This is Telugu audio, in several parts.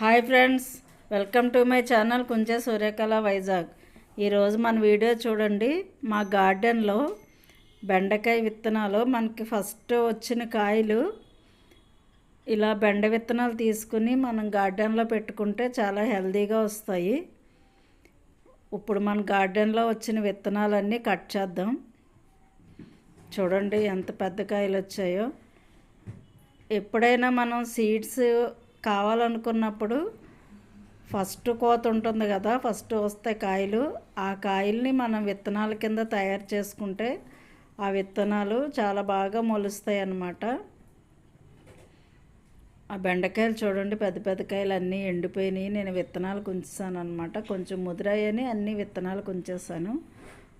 Hi friends welcome to my channel Kunche Suryakala Vizag. ఈరోజు మన వీడియో చూడండి మా గార్డెన్లో బెండకాయ విత్తనాలు మనకి ఫస్ట్ వచ్చిన కాయలు. ఇలా బెండ విత్తనాలు తీసుకుని మనం గార్డెన్లో పెట్టుకుంటే చాలా హెల్దీగా వస్తాయి. ఇప్పుడు మన గార్డెన్లో వచ్చిన విత్తనాలన్నీ కట్ చేద్దాం. చూడండి ఎంత పెద్ద కాయలు వచ్చాయో. ఎప్పుడైనా మనం సీడ్స్ కావాలనుకున్నప్పుడు ఫస్ట్ కోత ఉంటుంది కదా ఫస్ట్ వస్తే కాయలు. ఆ కాయల్ని మనం విత్తనాల కింద తయారు చేసుకుంటే ఆ విత్తనాలు చాలా బాగా మొలుస్తాయి అన్నమాట. ఆ బెండకాయలు చూడండి పెద్ద పెద్ద కాయలు అన్నీ ఎండిపోయినాయి. నేను విత్తనాలు కుంచాను అనమాట కొంచెం ముదిరాయని అన్ని విత్తనాలు కుంచేసాను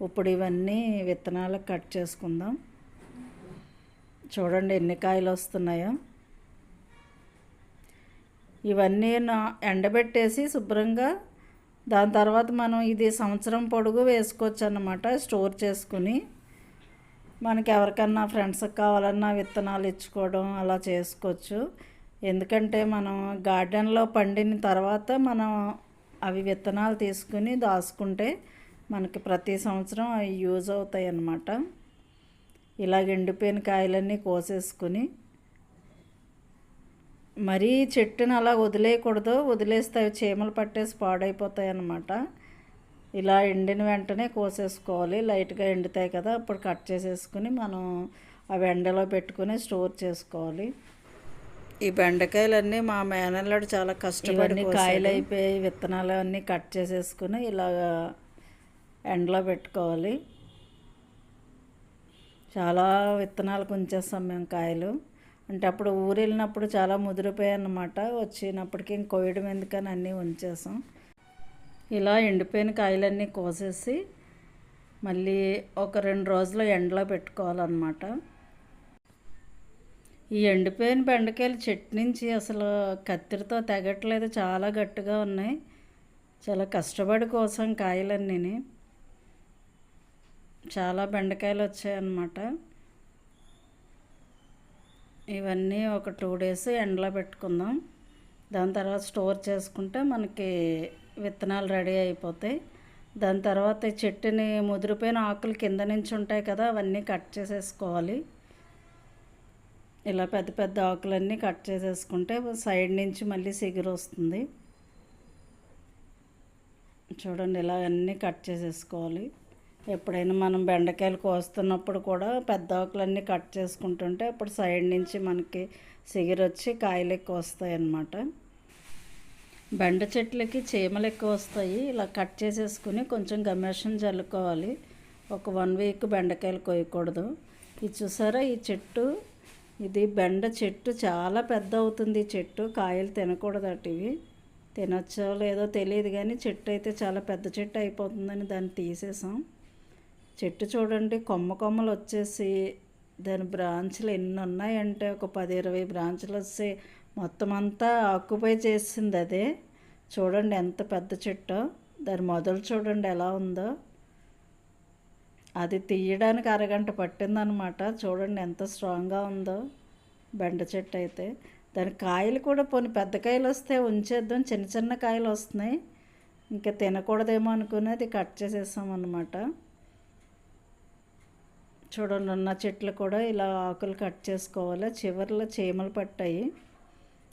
ఇప్పుడు ఇవన్నీ విత్తనాలు కట్ చేసుకుందాం. చూడండి ఎన్ని కాయలు వస్తున్నాయో. ఇవన్నీ నా ఎండబెట్టేసి శుభ్రంగా దాని తర్వాత మనం ఇది సంవత్సరం పొడుగు వేసుకోవచ్చు అన్నమాట స్టోర్ చేసుకుని. మనకి ఎవరికన్నా ఫ్రెండ్స్కి కావాలన్నా విత్తనాలు ఇచ్చుకోవడం అలా చేసుకోవచ్చు. ఎందుకంటే మనం గార్డెన్లో పండిన తర్వాత మనం అవి విత్తనాలు తీసుకుని దాచుకుంటే మనకి ప్రతి సంవత్సరం అవి యూజ్ అవుతాయి అన్నమాట ఇలాగ ఎండిపోయిన కాయలన్నీ కోసేసుకుని మరీ చెట్టుని అలా వదిలేయకూడదు. వదిలేస్తే అవి చీమలు పట్టేసి పాడైపోతాయి అన్నమాట ఇలా ఎండిన వెంటనే కోసేసుకోవాలి. లైట్గా ఎండుతాయి కదా అప్పుడు కట్ చేసేసుకుని మనం అవి ఎండలో పెట్టుకుని స్టోర్ చేసుకోవాలి. ఈ బెండకాయలన్నీ మా మేనల్లాడు చాలా కష్టపడి కాయలు అయిపోయి విత్తనాలు అన్నీ కట్ చేసేసుకుని ఇలాగ ఎండలో పెట్టుకోవాలి. చాలా విత్తనాలు ఉంచేస్తాం మేము కాయలు. అంటే అప్పుడు ఊరు వెళ్ళినప్పుడు చాలా ముదిరిపోయాయి వచ్చినప్పటికీ ఇంక కోయడం ఎందుకని అన్నీ ఉంచేసాం. ఇలా ఎండిపోయిన కాయలన్నీ కోసేసి మళ్ళీ ఒక రెండు రోజులు ఎండలో పెట్టుకోవాలన్నమాట. ఈ ఎండిపోయిన బెండకాయలు చెట్టు నుంచి అసలు కత్తిరితో తెగట్లేదు. చాలా గట్టిగా ఉన్నాయి. చాలా కష్టపడి కోసం కాయలన్నీ చాలా బెండకాయలు వచ్చాయన్నమాట. ఇవన్నీ ఒక టూ డేస్ ఎండలో పెట్టుకుందాం. దాని తర్వాత స్టోర్ చేసుకుంటే మనకి విత్తనాలు రెడీ అయిపోతాయి. దాని తర్వాత చెట్టుని ముదిరిపోయిన ఆకులు కింద నుంచి ఉంటాయి కదా అవన్నీ కట్ చేసేసుకోవాలి. ఇలా పెద్ద పెద్ద ఆకులన్నీ కట్ చేసేసుకుంటే సైడ్ నుంచి మళ్ళీ సిగురు వస్తుంది. చూడండి ఇలా అన్నీ కట్ చేసేసుకోవాలి. ఎప్పుడైనా మనం బెండకాయలు కోస్తున్నప్పుడు కూడా పెద్ద ఆకులన్నీ కట్ చేసుకుంటుంటే అప్పుడు సైడ్ నుంచి మనకి సిగిరి వచ్చి కాయలు ఎక్కువ వస్తాయి అన్నమాట. బెండ చెట్లకి చీమలు ఎక్కువ వస్తాయి. ఇలా కట్ చేసేసుకుని కొంచెం గమేషం జల్లుకోవాలి ఒక వన్ వీక్ బెండకాయలు కోయకూడదు ఇది చూసారా? ఈ చెట్టు ఇది బెండ చెట్టు చాలా పెద్ద అవుతుంది ఈ చెట్టు. కాయలు తినకూడదట ఇవి. తినచ్చో లేదో తెలియదు కానీ చెట్టు అయితే చాలా పెద్ద చెట్టు అయిపోతుందని దాన్ని తీసేసాం. చెట్టు చూడండి కొమ్మ కొమ్మలు వచ్చేసి దాని బ్రాంచ్లు ఎన్ని ఉన్నాయంటే ఒక పది ఇరవై బ్రాంచ్లు వస్తే మొత్తం అంతా ఆక్యుపై చేసింది అదే. చూడండి ఎంత పెద్ద చెట్టు. దాని మొదలు చూడండి ఎలా ఉందో. అది తీయడానికి అరగంట పట్టిందనమాట. చూడండి ఎంత స్ట్రాంగ్గా ఉందో బెండ చెట్టు అయితే. దాని కాయలు కూడా పోనీ పెద్ద కాయలు వస్తే ఉంచేద్దాం చిన్న చిన్న కాయలు వస్తున్నాయి. ఇంకా తినకూడదేమో అనుకుని అది కట్ చేసేసాం అనమాట చూడండి ఉన్న చెట్లు కూడా ఇలా ఆకులు కట్ చేసుకోవాలి. చివర్లో చీమలు పట్టాయి.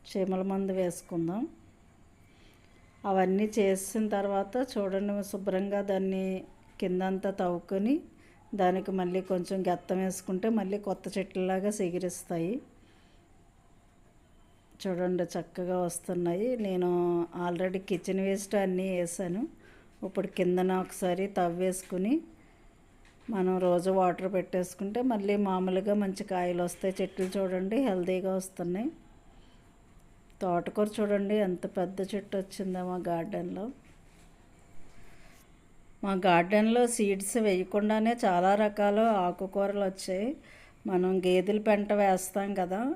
చీమల మందు వేసుకుందాం. అవన్నీ చేసిన తర్వాత చూడండి శుభ్రంగా దాన్ని కిందంతా తవ్వుకొని దానికి మళ్ళీ కొంచెం గెత్తం వేసుకుంటే మళ్ళీ కొత్త చెట్లలాగా సిగిరిస్తాయి. చూడండి చక్కగా వస్తున్నాయి. నేను ఆల్రెడీ కిచెన్ వేస్ట్ అన్నీ వేసాను. ఇప్పుడు కిందన ఒకసారి తవ్వేసుకుని మనం రోజు వాటర్ పెట్టేసుకుంటే మళ్ళీ మామూలుగా మంచి కాయలు వస్తాయి. చెట్లు చూడండి హెల్తీగా వస్తున్నాయి. తోటకూర చూడండి ఎంత పెద్ద చెట్టు వచ్చిందో మా గార్డెన్లో. మా గార్డెన్లో సీడ్స్ వేయకుండానే చాలా రకాల ఆకుకూరలు వచ్చాయి. మనం గేదెల పెంట వేస్తాం కదా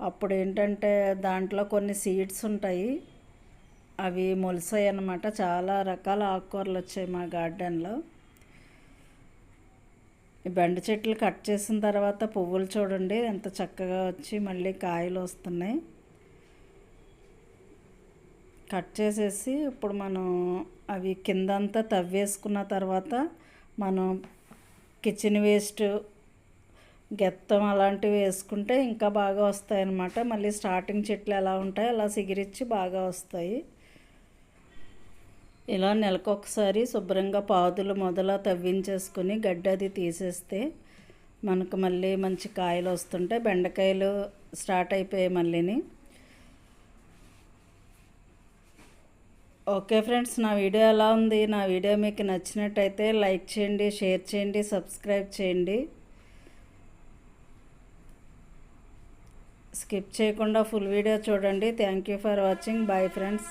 అప్పుడు ఏంటంటే దాంట్లో కొన్ని సీడ్స్ ఉంటాయి. అవి మొలిసాయి అన్నమాట. చాలా రకాల ఆకుకూరలు వచ్చాయి మా గార్డెన్లో. ఈ బెండ చెట్లు కట్ చేసిన తర్వాత పువ్వులు చూడండి ఎంత చక్కగా వచ్చి మళ్ళీ కాయలు వస్తున్నాయి. కట్ చేసేసి ఇప్పుడు మనం అవి కిందంతా తవ్వేసుకున్న తర్వాత మనం కిచెన్ వేస్ట్ గెత్తం అలాంటివి వేసుకుంటే ఇంకా బాగా వస్తాయి అన్నమాట మళ్ళీ స్టార్టింగ్ చెట్లు ఎలా ఉంటాయి అలా సిగిరిచ్చి బాగా వస్తాయి. ఇలా నెలకొకసారి శుభ్రంగా పాదులు మొదల తవ్వించేసుకుని గడ్డి అది తీసేస్తే మనకు మళ్ళీ మంచి కాయలు వస్తుంటాయి బెండకాయలు స్టార్ట్ అయిపోయాయి మళ్ళీని. ఓకే ఫ్రెండ్స్ నా వీడియో ఎలా ఉంది? నా వీడియో మీకు నచ్చినట్టయితే లైక్ చేయండి షేర్ చేయండి సబ్స్క్రైబ్ చేయండి. స్కిప్ చేయకుండా ఫుల్ వీడియో చూడండి. Thank you for watching. Bye friends.